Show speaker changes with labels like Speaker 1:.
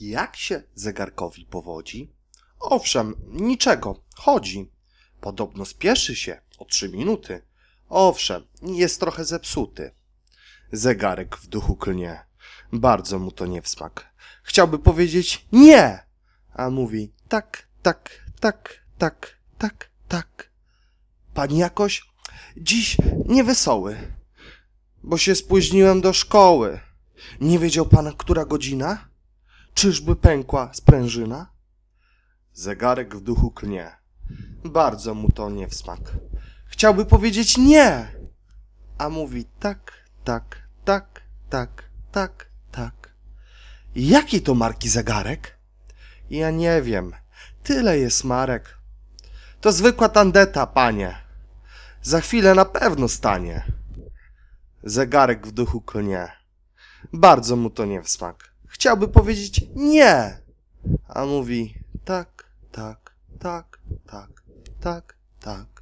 Speaker 1: Jak się zegarkowi powodzi? Owszem, niczego, chodzi. Podobno spieszy się o trzy minuty. Owszem, jest trochę zepsuty. Zegarek w duchu klnie. Bardzo mu to nie w smak. Chciałby powiedzieć nie, a mówi tak, tak, tak, tak, tak, tak. Pani jakoś dziś niewesoły, bo się spóźniłem do szkoły. Nie wiedział pan, która godzina? Czyżby pękła sprężyna? Zegarek w duchu klnie. Bardzo mu to nie w smak. Chciałby powiedzieć nie, a mówi tak, tak, tak, tak, tak, tak. Jaki to marki zegarek? Ja nie wiem. Tyle jest marek. To zwykła tandeta, panie. Za chwilę na pewno stanie. Zegarek w duchu klnie. Bardzo mu to nie w smak. Chciałby powiedzieć nie, a mówi tak, tak, tak, tak, tak, tak.